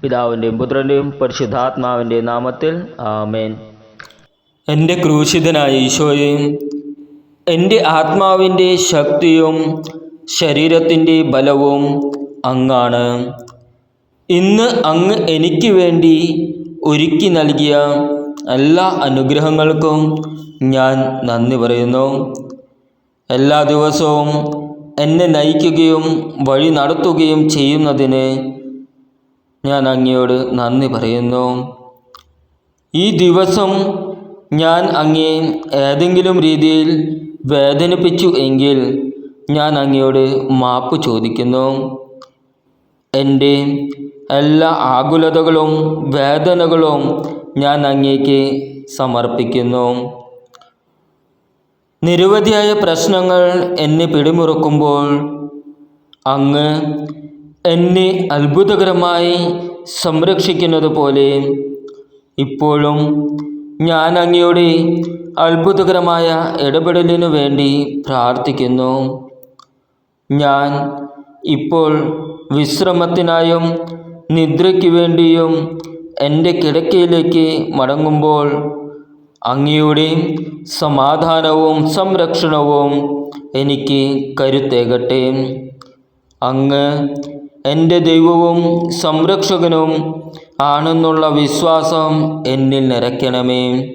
പിതാവിന്റെയും പുത്രന്റെയും പരിശുദ്ധാത്മാവിന്റെയും നാമത്തിൽ ആമേൻ. എന്റെ ക്രൂശിതനായ ഈശോയും എന്റെ ആത്മാവിന്റെ ശക്തിയും ശരീരത്തിന്റെ ബലവും അങ്ങാണ്. ഇന്ന് അങ്ങ് എനിക്ക് വേണ്ടി ഒരുക്കി നൽകിയ എല്ലാ അനുഗ്രഹങ്ങൾക്കും ഞാൻ നന്ദി പറയുന്നു. എല്ലാ ദിവസവും എന്നെ നയിക്കുകയും വഴി നടത്തുകയും ചെയ്യുന്നതിന് ഞാൻ അങ്ങയോട് നന്ദി പറയുന്നു. ഈ ദിവസം ഞാൻ അങ്ങേ ഏതെങ്കിലും രീതിയിൽ വേദനിപ്പിച്ചു എങ്കിൽ ഞാൻ അങ്ങയോട് മാപ്പ് ചോദിക്കുന്നു. എന്റെ എല്ലാ ആകുലതകളും വേദനകളും ഞാൻ അങ്ങേക്ക് സമർപ്പിക്കുന്നു. നിരവധിയായ പ്രശ്നങ്ങൾ എന്നെ പിടിമുറുക്കുമ്പോൾ അങ്ങ് എന്നെ അത്ഭുതകരമായി സംരക്ഷിക്കുന്നത് പോലെ ഇപ്പോഴും ഞാൻ അങ്ങയുടെ അത്ഭുതകരമായ ഇടപെടലിനു വേണ്ടി പ്രാർത്ഥിക്കുന്നു. ഞാൻ ഇപ്പോൾ വിശ്രമത്തിനായും നിദ്രയ്ക്ക് വേണ്ടിയും എന്റെ കിടക്കയിലേക്ക് മടങ്ങുമ്പോൾ അങ്ങയുടെ സമാധാനവും സംരക്ഷണവും എനിക്ക് കരുത്തേകട്ടെ. അങ്ങ് എന്റെ ദൈവവും സംരക്ഷകനും ആണെന്നുള്ള വിശ്വാസം എന്നിൽ നിറയ്ക്കണമേ.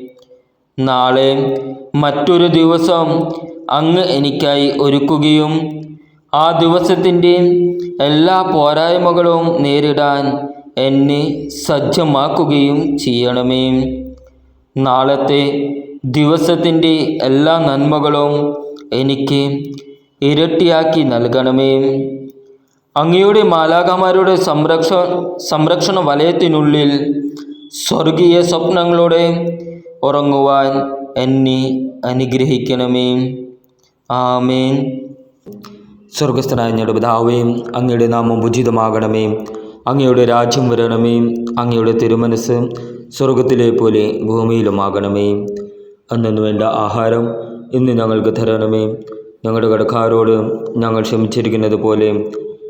നാളെ മറ്റൊരു ദിവസം അങ്ങ് എനിക്കായി ഒരുക്കുകയും ആ ദിവസത്തിന്റെ എല്ലാ പോരായ്മകളും നേരിടാൻ എന്നെ സജ്ജമാക്കുകയും ചെയ്യണമേ. നാളത്തെ ദിവസത്തിന്റെ എല്ലാ നന്മകളും എനിക്ക് ഇരട്ടിയാക്കി നൽകണമേ. അങ്ങയുടെ മാലാകമാരുടെ സംരക്ഷ സംരക്ഷണ വലയത്തിനുള്ളിൽ സ്വർഗീയ സ്വപ്നങ്ങളോടെ ഉറങ്ങുവാൻ എന്നെ അനുഗ്രഹിക്കണമേ. ആമേൻ. സ്വർഗസ്ഥനായ ഞങ്ങളുടെ പിതാവേ അങ്ങയുടെ നാമം ഉചിതമാകണമേ. അങ്ങയുടെ രാജ്യം വരണമേ. അങ്ങയുടെ തിരുമനസ് സ്വർഗത്തിലെ പോലെ ഭൂമിയിലുമാകണമേ. അന്നു വേണ്ട ആഹാരം ഇന്ന് ഞങ്ങൾക്ക് തരണമേ. ഞങ്ങളുടെ കടക്കാരോട് ഞങ്ങൾ ക്ഷമിച്ചിരിക്കുന്നത് പോലെ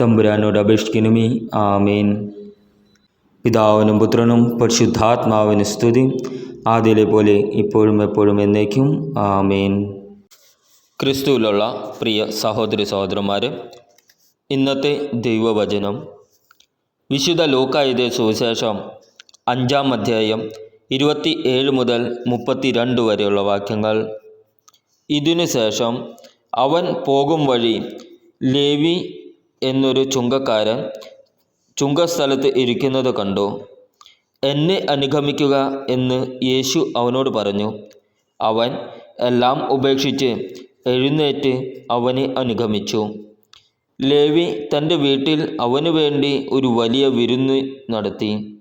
തമ്പുരാനോട് അപേക്ഷിക്കണമേ. ആമേൻ. പിതാവിനും പുത്രനും പരിശുദ്ധാത്മാവിന് സ്തുതി. ആദ്യയിലെ പോലെ ഇപ്പോഴും എപ്പോഴും എന്നേക്കും. ആമേൻ. ക്രിസ്തുവിലുള്ള പ്രിയ സഹോദരി സഹോദരന്മാരെ ഇന്നത്തെ ദൈവവചനം. വിശുദ്ധ ലോക്കായതേ സുവിശേഷം അഞ്ചാം അധ്യായം ഇരുപത്തി ഏഴ് മുതൽ മുപ്പത്തിരണ്ട് വരെയുള്ള വാക്യങ്ങൾ. ഇതിനുശേഷം അവൻ പോകും വഴി ലേവി എന്നൊരു ചുങ്കക്കാരൻ ചുങ്കസ്ഥലത്ത് ഇരിക്കുന്നത് കണ്ടു. എന്നെ അനുഗമിക്കുക എന്ന് യേശു അവനോട് പറഞ്ഞു. അവൻ എല്ലാം ഉപേക്ഷിച്ച് എഴുന്നേറ്റ് അവനെ അനുഗമിച്ചു. ലേവി തന്റെ വീട്ടിൽ അവനു വേണ്ടി ഒരു വലിയ വിരുന്ന് നടത്തി.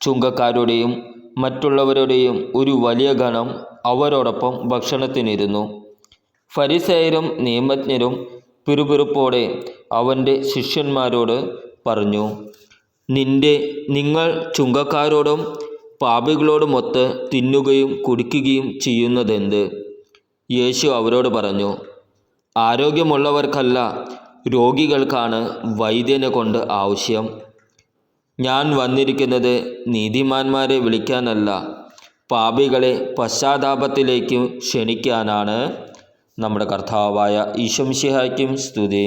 ചുങ്കക്കാരുടെയും മറ്റുള്ളവരുടെയും ഒരു വലിയ ഗണം അവരോടൊപ്പം ഭക്ഷണത്തിനിരുന്നു. ഫരിസേയരും നിയമജ്ഞരും പിറുപിറുപ്പോടെ അവന്റെ ശിഷ്യന്മാരോട് പറഞ്ഞു നിന്റെ നിങ്ങൾ ചുങ്കക്കാരോടും പാപികളോടുമൊത്ത് തിന്നുകയും കുടിക്കുകയും ചെയ്യുന്നതെന്ത്? യേശു അവരോട് പറഞ്ഞു ആരോഗ്യമുള്ളവർക്കല്ല രോഗികൾക്കാണ് വൈദ്യനെ കൊണ്ട് ആവശ്യം. ഞാൻ വന്നിരിക്കുന്നത് നീതിമാന്മാരെ വിളിക്കാനല്ല പാപികളെ പശ്ചാത്താപത്തിലേക്ക് ക്ഷണിക്കാനാണ്. നമ്മുടെ കർത്താവായ ഈശംഷിഹായ്ക്കും സ്തുതി.